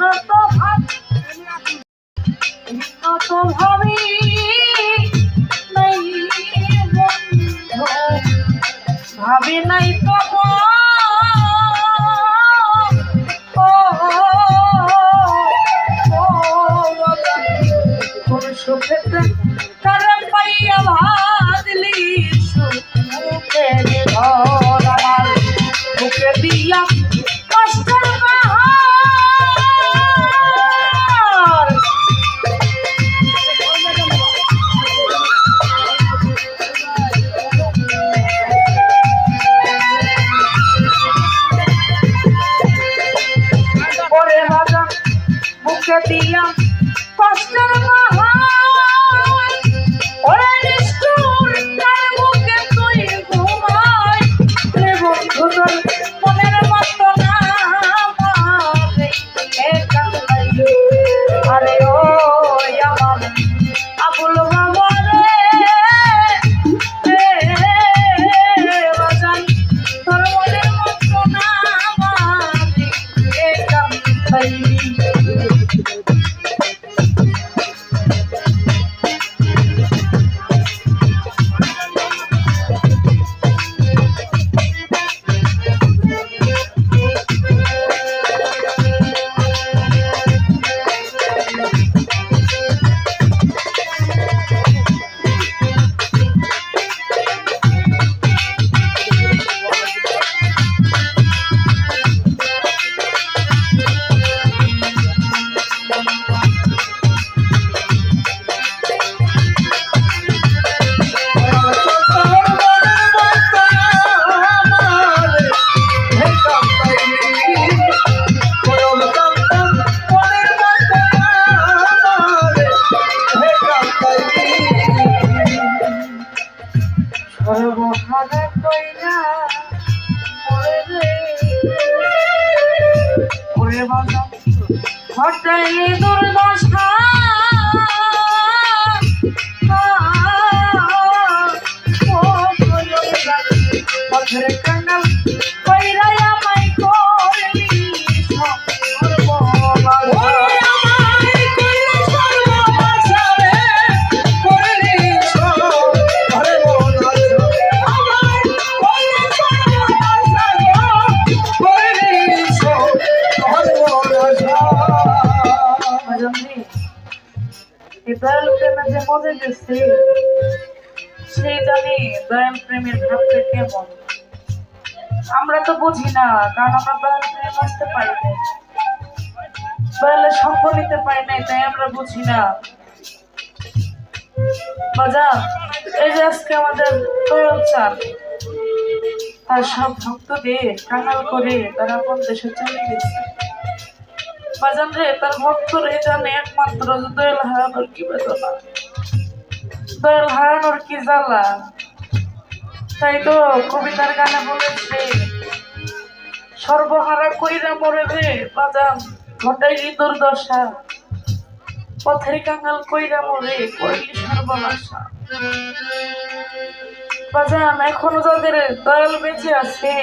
তো ভাবি তো ভাবি দিয়া কষ্টের পাহাড় ওরে নিষ্ঠুর ঘুমায় সর্বভাবে কইরা ওরে রে। ওরে বাবা হঠাৎ দুর্দশা মজে গেছে সেই জানি দয়াল প্রেমের ভাবটা কেমন। আমরা তো বুঝি না, কারণ আমরা দয়াল প্রেমে বুঝতে পারি না দয়ালের সঙ্গ নিতে পারি নাই, তাই আমরা বুঝি না। বাজার এই যে আজকে আমাদের দয়াল চান তার সব ভক্তদের কাঙাল করে তারা কোন দেশে চলে গেছে? বাজান রে, তার ভক্তরে জানে একমাত্র দয়াল হারানোর কি বেদনা। দয়াল হারানোর কি জ্বালা? তাই তো কবিতার গানে বলেছে, সর্বহারা কইরা মরে রে বাজান, ঘটাইলি দুর্দশা। পথের কাঙাল কইরা মরে করলি সর্বনাশা। বাজান, এখনও যাদের দয়াল বেঁচে আছে